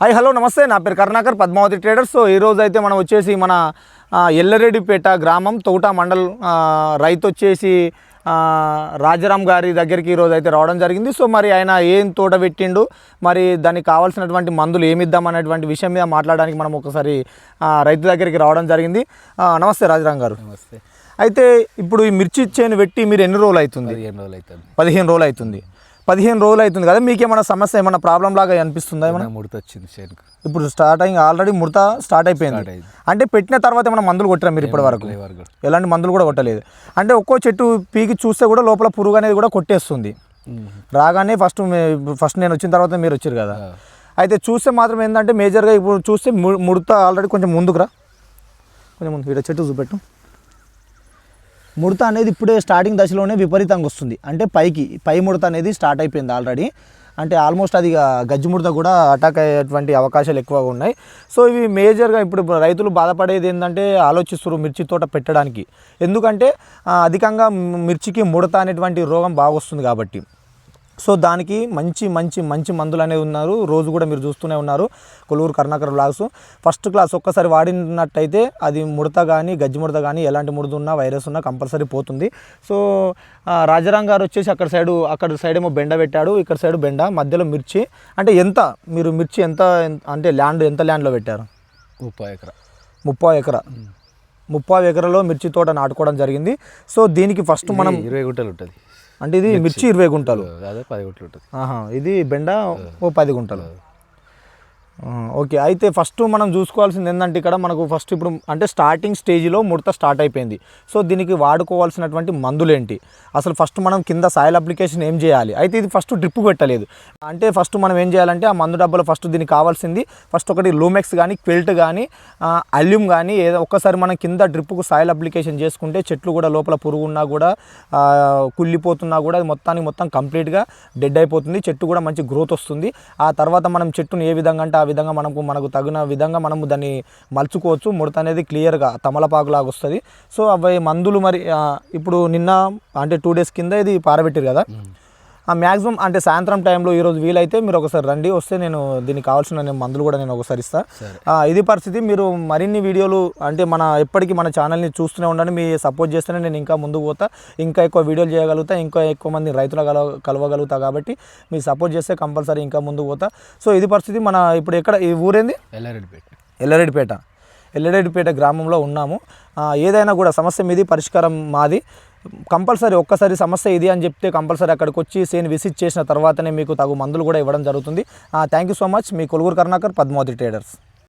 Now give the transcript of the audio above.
Hi hello నమస్తే. నా పేరు కరుణాకర్ పద్మావతి ట్రేడర్స్. సో ఈరోజు అయితే మనం వచ్చేసి మన ఎల్లరెడ్డిపేట గ్రామం తోట మండల్ రైతు వచ్చేసి రాజారాం గారి దగ్గరికి ఈరోజు అయితే రావడం జరిగింది. సో మరి ఆయన ఏం తోట పెట్టిండు? మరి దానికి కావాల్సినటువంటి మందులు ఏమిద్దాం అనేటువంటి విషయం మీద మాట్లాడడానికి మనం ఒకసారి రైతు దగ్గరికి రావడం జరిగింది. నమస్తే రాజారాం గారు. నమస్తే. అయితే ఇప్పుడు ఈ మిర్చి చేను పెట్టి మీరు ఎన్ని రోజులు అవుతుంది? పదిహేను రోజులు అవుతుంది. పదిహేను రోజులు అవుతుంది. పదిహేను రోజులు అవుతుంది కదా మీకు ఏమైనా సమస్య ఏమైనా ప్రాబ్లం లాగా అనిపిస్తుందా ఏమైనా? ముడత వచ్చింది చేనుకు ఇప్పుడు స్టార్టింగ్ ఆల్రెడీ ముడత స్టార్ట్ అయిపోయింది. అంటే పెట్టిన తర్వాత ఏమైనా మందులు కొట్టారా మీరు ఇప్పటి వరకు. ఎలాంటి మందులు కూడా కొట్టలేదు. అంటే ఒక్కో చెట్టు పీకి చూస్తే కూడా లోపల పురుగు అనేది కూడా కొట్టేస్తుంది. రాగానే ఫస్ట్ ఫస్ట్ నేను వచ్చిన తర్వాత మీరు వచ్చారు కదా. అయితే చూస్తే మాత్రం ఏంటంటే మేజర్గా ఇప్పుడు చూస్తే ము- ముడత ఆల్రెడీ కొంచెం ముందుకురా కొంచెం ముందు ఇక్కడ చెట్టు చూపెట్టు. ముడత అనేది ఇప్పుడే స్టార్టింగ్ దశలోనే విపరీతంగా వస్తుంది. అంటే పైకి పై ముడత అనేది స్టార్ట్ అయిపోయింది ఆల్రెడీ అంటే ఆల్మోస్ట్ అది గజ్జి ముడత కూడా అటాక్ అయ్యేటువంటి అవకాశాలు ఎక్కువగా ఉన్నాయి. సో ఇవి మేజర్గా ఇప్పుడు రైతులు బాధపడేది ఏంటంటే ఆలోచిస్తారు మిర్చి తోట పెట్టడానికి. ఎందుకంటే అధికంగా మిర్చికి ముడత అనేటువంటి రోగం బాగా వస్తుంది కాబట్టి. సో దానికి మంచి మంచి మంచి మందులు అనేవి ఉన్నారు. రోజు కూడా మీరు చూస్తూనే ఉన్నారు. Koluvuru Karunakar blogs. First class ఒక్కసారి వాడినట్టయితే అది ముడత కానీ గజ్జి ముడత కానీ ఎలాంటి ముడత ఉన్నా వైరస్ ఉన్నా కంపల్సరీ పోతుంది. సో రాజారాం గారు వచ్చేసి అక్కడ సైడు అక్కడ సైడ్ ఏమో బెండ పెట్టాడు. ఇక్కడ సైడ్ బెండ మధ్యలో మిర్చి. అంటే ఎంత? మీరు మిర్చి ఎంత అంటే ల్యాండ్ ఎంత ల్యాండ్లో పెట్టారు? ముప్పై ఎకరా. ముప్పై ఎకరా. ముప్పై ఎకరాలో మిర్చి తోట నాటుకోవడం జరిగింది. సో దీనికి ఫస్ట్ మనం ఇరవై గుంటలు ఉంటుంది. అంటే ఇది మిర్చి ఇరవై గుంటలు. అదే పది గుంటలు ఉంటుంది. ఆహా, ఇది బెండ ఓ పది గుంటలు. ఓకే. అయితే ఫస్ట్ మనం చూసుకోవాల్సింది ఏంటంటే ఇక్కడ మనకు ఫస్ట్ ఇప్పుడు అంటే స్టార్టింగ్ స్టేజ్లో ముడత స్టార్ట్ అయిపోయింది. సో దీనికి వాడుకోవాల్సినటువంటి మందులు ఏంటి అసలు ఫస్ట్ మనం కింద సాయిల్ అప్లికేషన్ ఏం చేయాలి? అయితే ఇది ఫస్ట్ డ్రిప్ పెట్టలేదు. అంటే ఫస్ట్ మనం ఏం చేయాలంటే ఆ మందు డబ్బాలో ఫస్ట్ దీనికి కావాల్సింది ఫస్ట్ ఒకటి లూమెక్స్ కానీ క్విల్ట్ కానీ అల్యూమ్ కానీ ఏదో ఒక్కసారి మనం కింద డ్రిప్కు సాయిల్ అప్లికేషన్ చేసుకుంటే చెట్లు కూడా లోపల పురుగు ఉన్నా కూడా కుళ్ళిపోతున్నా కూడా అది మొత్తానికి మొత్తం కంప్లీట్గా డెడ్ అయిపోతుంది. చెట్టు కూడా మంచి గ్రోత్ వస్తుంది. ఆ తర్వాత మనం చెట్టును ఏ విధంగా అంటే విధంగా మనకు మనకు తగిన విధంగా మనము దాన్ని మలుచుకోవచ్చు. ముడత అనేది క్లియర్గా తమలపాకు లాగా వస్తుంది. సో అవి మందులు మరి ఇప్పుడు నిన్న అంటే టూ డేస్ కింద ఇది పారబెట్టారు కదా. మ్యాక్సిమం అంటే సాయంత్రం టైంలో ఈరోజు వీలైతే మీరు ఒకసారి రండి. వస్తే నేను దీనికి కావాల్సిన నేను మందులు కూడా నేను ఒకసారి ఇస్తా. సరే. ఆ, ఇది పరిస్థితి. మీరు మరిన్ని వీడియోలు అంటే మన ఎప్పటికీ మన ఛానల్ని చూస్తూనే ఉండండి. మీ సపోర్ట్ చేస్తేనే నేను ఇంకా ముందుకు పోతా. ఇంకా ఎక్కువ వీడియోలు చేయగలుగుతా. ఇంకా ఎక్కువ మంది రైతుల కలవ కలవగలుగుతా కాబట్టి మీరు సపోర్ట్ చేస్తే కంపల్సరీ ఇంకా ముందుకు పోతా. సో ఇది పరిస్థితి. మన ఇప్పుడు ఎక్కడ ఈ ఊరేంది? ఎల్లారెడ్డిపేట. ఎల్లరెడ్డిపేట. ఎల్లరెడ్డిపేట గ్రామంలో ఉన్నాము. ఏదైనా కూడా సమస్య మీది పరిష్కారం మాది. కంపల్సరీ ఒక్కసారి సమస్య ఇది అని చెప్తే కంపల్సరీ అక్కడికి వచ్చి సేన్ విజిట్ చేసిన తర్వాతనే మీకు తగు మందులు కూడా ఇవ్వడం జరుగుతుంది. థ్యాంక్ యూ సో మచ్ మీ కొలుగురు కర్ణాకర్ పద్మావతి ట్రేడర్స్.